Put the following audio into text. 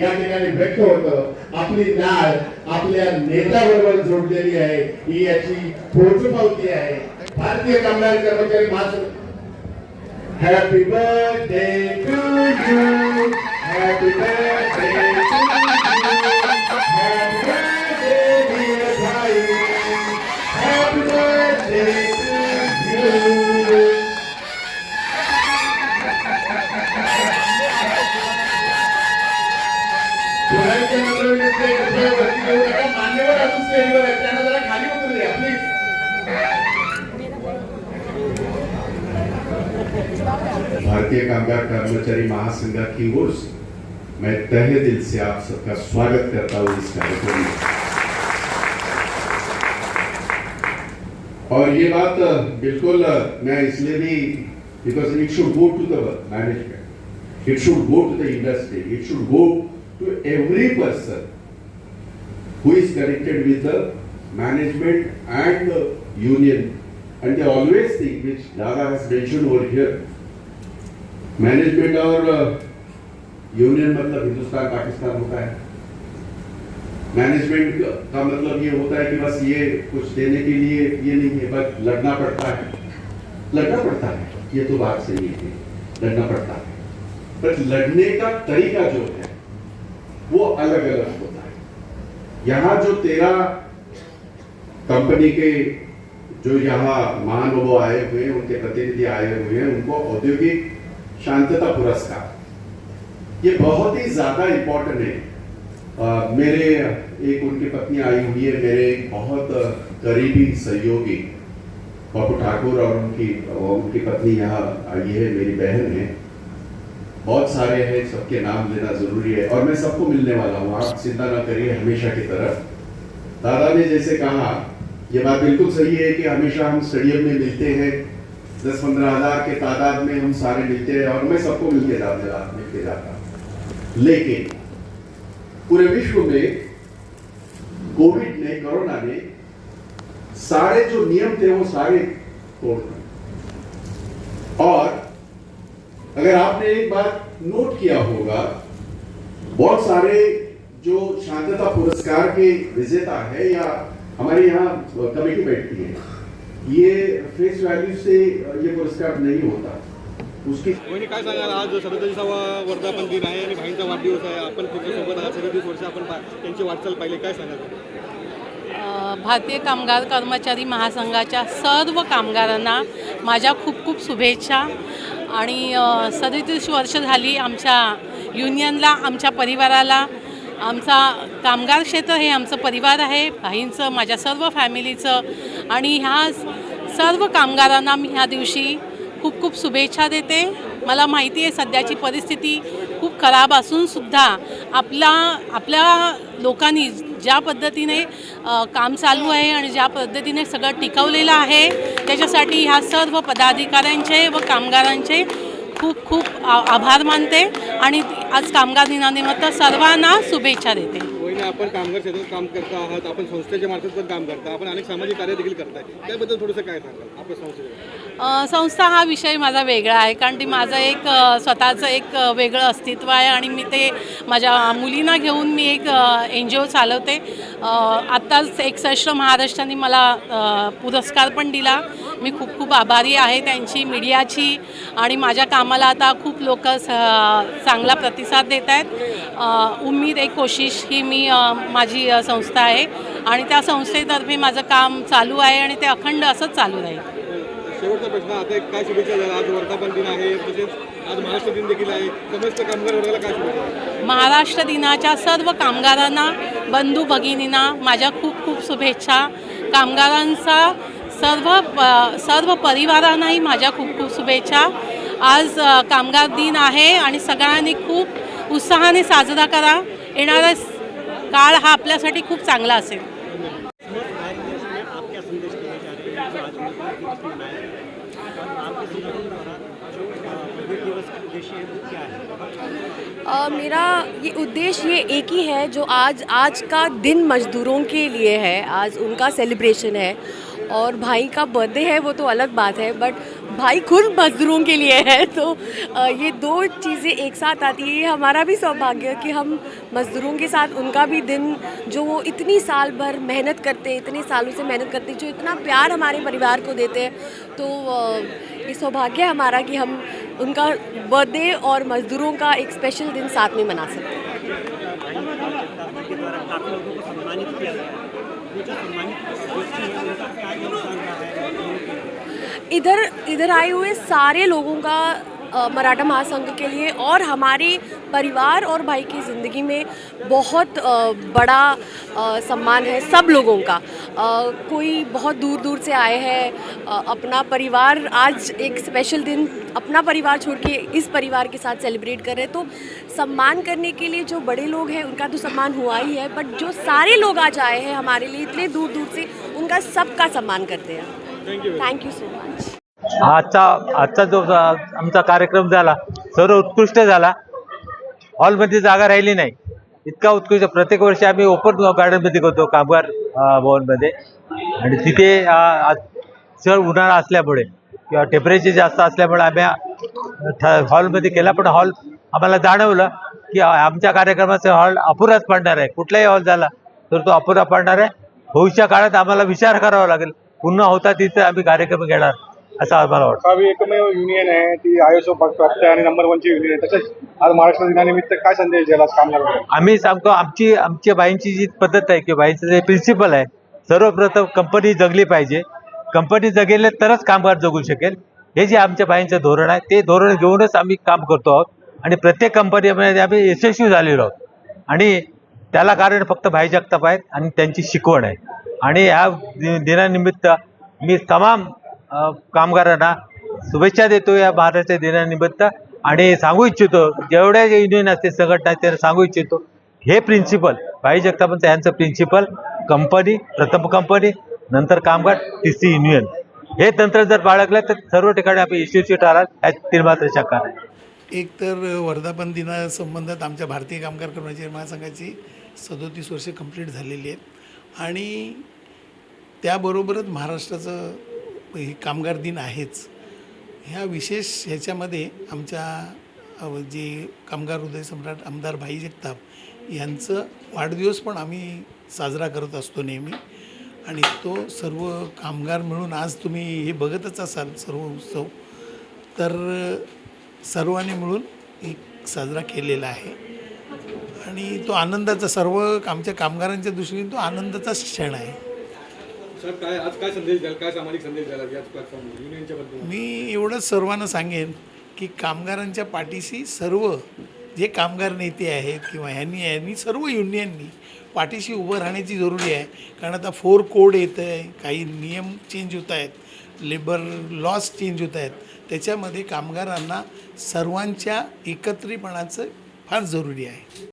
या ठिकाणी व्यक्त होतं. आपली नाळ आपल्या नेत्याबरोबर जोडलेली आहे. ही याची पोचपावती आहे. Bharatiya Kamgar Karmachari Mahasangh happy birthday to you happy birthday Bharatiya Kamgar Karmachari महासंघ की ओर से मैं तहे दिल से आप सबका स्वागत करता हूँ इस कार्यक्रम में. और ये बात बिल्कुल मैं इसलिए भी because it should go to the management it should go to the industry it should go to every person who is connected with the management and the union. And they always think, which Dada has mentioned over here, management और union मतलब हिंदुस्तान पाकिस्तान होता है। Management का मतलब ये होता है कि बस ये कुछ देने के लिए ये नहीं है बस लड़ना पड़ता है। लड़ना पड़ता है ये तो बात सही है। लड़ना पड़ता है। बट लड़ने का तरीका जो है वो अलग अलग होता है। यहाँ जो तेरह कंपनी के जो यहाँ महानुभाव आए हुए हैं उनके प्रतिनिधि आए हुए हैं उनको औद्योगिक शांतता पुरस्कार। ये बहुत ही ज़्यादा इम्पोर्टेंट है। अ, मेरे एक उनकी पत्नी आई हुई है मेरे एक बहुत करीबी सहयोगी बापू ठाकुर और उनकी उनकी पत्नी यहाँ आई है मेरी बहन है। बहुत सारे हैं, सबके नाम लेना ज़रूरी है। और मैं सबको मिलने वाला हूँ। आप चिंता ना करिए, हमेशा की तरह। दादा ने जैसे कहा, ये बात बिल्कुल सही है कि हमेशा हम स्टेडियम में मिलते हैं। दस पंद्रह हज़ार के तादाद में हम सारे मिलते हैं और मैं सबको मिलके जाता मिलके जाता लेकिन पूरे विश्व में कोविड ने, कोरोना ने सारे जो नियम थे वो सारे तोड़ और अगर आपने एक बात नोट किया होगा बहुत सारे जो शांतता पुरस्कार के विजेता है या हमारे यहाँ कमेटी बैठती है ये फेस वैल्यू से ये पुरस्कार नहीं होता। उसकी काय सांगाल? आज सदतीसावा वर्धापन दिन आहे आणि भाईंचा वाढदिवस आहे. आपण तुमच्यासोबत आहात सदतीस वर्ष आपण त्यांची वाटचाल पाहिली. काय सांगाल? भारतीय कामगार कर्मचारी महासंघाच्या सर्व कामगारांना माझ्या खूप खूप शुभेच्छा. आणि सदतीस वर्ष झाली आमच्या युनियनला आमच्या परिवाराला. आमचा कामगार क्षेत्र हे आमचं परिवार आहे भाईंचं माझ्या सर्व फॅमिलीचं. आणि ह्या सर्व कामगारांना मी ह्या दिवशी खूप खूप शुभेच्छा देते. मला माहिती आहे सध्याची परिस्थिती खूप खराब असूनसुद्धा आपला आपल्या लोकांनी ज्या पद्धतीने काम चालू आहे आणि ज्या पद्धतीने सगळं टिकवलेलं आहे त्याच्यासाठी ह्या सर्व पदाधिकाऱ्यांचे व कामगारांचे खूप खूप आभार मानते. आणि आज कामगार दिनानिमित्त सर्वांना शुभेच्छा देते. वहिनी आपण कामगार क्षेत्रात काम करता आहात आपण संस्थेच्या मार्फत पण काम करता आपण अनेक सामाजिक कार्य देखील करताय. त्याबद्दल थोडंसं काय सांगाल? आपण संस्थेच्या संस्था हा विषय माझा वेगळा आहे कारण ती माझं एक स्वतःचं एक वेगळं अस्तित्व आहे आणि मी ते माझ्या मुलींना घेऊन मी एक एन जी ओ चालवते. आत्ताच एकसष्ट श्रेष्ठ महाराष्ट्राने मला पुरस्कार पण दिला. मी खूप खूप आभारी आहे त्यांची मीडियाची आणि माझ्या कामाला आता खूप लोक चांगला प्रतिसाद देत आहेत. उम्मीद एक कोशिश ही मी माझी संस्था आहे. आणि त्या संस्थेतर्फे माझं काम चालू आहे आणि ते अखंड असंच चालू राहील. शेवटचा प्रश्न आता एक काय शुभेच्छा द्याल? आज वर्धापन दिन आहे तसेच आज महाराष्ट्र दिन देखील आहे. समस्त कामगार वर्गाला काय शुभेच्छा? महाराष्ट्र दिनाच्या सर्व कामगारांना बंधू भगिनींना माझ्या खूप खूप शुभेच्छा. कामगारांचा सर्व प- सर्व परिवारांनाही माझ्या खूप खूप शुभेच्छा. आज कामगार दिन आहे आणि सगळ्यांनी खूप उत्साहाने साजरा करा. येणारा काळ हा आपल्यासाठी खूप चांगला असेल. मेरा ये उद्देश्य ये एक ही है जो आज आज का दिन मज़दूरों के लिए है. आज उनका सेलिब्रेशन है. और भाई का बर्थडे है, वो तो अलग बात है बट भाई खुद मजदूरों के लिए है तो ये दो चीज़ें एक साथ आती है। ये हमारा भी सौभाग्य कि हम मज़दूरों के साथ, उनका भी दिन जो वो इतनी साल भर मेहनत करते हैं इतने सालों से मेहनत करते हैं जो इतना प्यार हमारे परिवार को देते हैं तो ये सौभाग्य हमारा कि हम उनका बर्थडे और मज़दूरों का एक स्पेशल दिन साथ में मना सकते हैं। इधर इधर आए हुए सारे लोगों का मराठा महासंघ के लिए और हमारे परिवार और भाई की ज़िंदगी में बहुत बड़ा सम्मान है सब लोगों का। कोई बहुत दूर दूर से आए हैं अपना परिवार आज एक स्पेशल दिन अपना परिवार छोड़ के इस परिवार के साथ सेलिब्रेट कर रहे हैं। तो सम्मान करने के लिए जो बड़े लोग हैं उनका तो सम्मान हुआ ही है बट जो सारे लोग आज आए हैं हमारे लिए इतने दूर दूर से उनका सबका सम्मान करते हैं। थैंक यू सो मच आजचा आजचा जो आमचा कार्यक्रम झाला सर्व उत्कृष्ट झाला. हॉलमध्ये जागा राहिली नाही. इतका उत्कृष्ट प्रत्येक वर्षी आम्ही ओपन गार्डनमध्ये करतो कामगार भवनमध्ये. आणि तिथे सर उन्हाळा असल्यामुळे किंवा टेम्परेचर जास्त असल्यामुळे आम्ही हॉलमध्ये केला. पण हॉल आम्हाला जाणवलं की आमच्या कार्यक्रमाचा हॉल अपुराच पडणार आहे. कुठलाही हॉल झाला तर तो अपुरा पडणार आहे. भविष्य काळात आम्हाला विचार करावा लागेल. पुन्हा होता तिथे आम्ही कार्यक्रम घेणार. असं आम्हाला वाटतं. गावी एकमेव युनियन आहे ती आयएसओ प्राप्त आणि नंबर वनची युनियन आहे. तसेच आज महाराष्ट्र दिनानिमित्त काय संदेश द्यायला कामगार आम्ही सांगतो आमची आमच्या बाईंची जी पद्धत आहे किंवा बाईंचं जे प्रिन्सिपल आहे सर्वप्रथम कंपनी जगली पाहिजे. कंपनी जगेल तरच कामगार जगू शकेल. हे जे आमच्या बाईंचं धोरण आहे ते धोरण घेऊनच आम्ही काम करतो आहोत. आणि प्रत्येक कंपनीमध्ये आम्ही यशस्वी झालेलो आहोत. आणि त्याला कारण फक्त भाई जगताप आहेत आणि त्यांची शिकवण आहे. आणि ह्या दिनानिमित्त मी तमाम कामगारांना शुभेच्छा देतो या महाराष्ट्र दिनानिमित्त. आणि सांगू इच्छितो जेवढ्या युनियन असते संघटना त्यांना सांगू इच्छितो हे प्रिन्सिपल भाई जगतापंत यांचं प्रिन्सिपल कंपनी प्रथम कंपनी नंतर कामगार तिसरी युनियन हे तंत्र जर बाळगलं तर सर्व ठिकाणी आपण यशस्वी ठराल यात मात्र शंका नाही. एक तर वर्धापन दिनासंबंधात आमच्या भारतीय कामगार कर्मचारी महासंघाची सदोतीस वर्षे कंप्लीट झालेली आहेत. आणि त्याबरोबरच महाराष्ट्राचं कामगार दिन आहेच. ह्या विशेष ह्याच्यामध्ये आमच्या जे कामगार हृदय सम्राट आमदार भाई जगताप यांचं वाढदिवस पण आम्ही साजरा करत असतो नेहमी. आणि तो सर्व कामगार मिळून आज तुम्ही हे बघतच असाल सर्व उत्सव. तर सर्वांनी मिळून एक साजरा केलेला आहे. आणि तो आनंदाचा सर्व आमच्या कामगारांच्या दृष्टीने तो आनंदाचाच क्षण आहे. साहेब काय आज काय संदेश द्याल? काय सामाजिक संदेश द्याल याच प्लॅटफॉर्मवर युनियनच्या बद्दल मी एवढंच सर्वांना सांगेन की कामगारांच्या पाठीशी सर्व जे कामगार नेते आहेत किंवा ह्यांनी यांनी सर्व युनियननी पाठीशी उभं राहण्याची जरुरी आहे. कारण आता फोर कोड येतं आहे काही नियम चेंज होत आहेत लेबर लॉस चेंज होत आहेत. त्याच्यामध्ये कामगारांना सर्वांच्या एकत्रितपणाचं फार जरुरी आहे.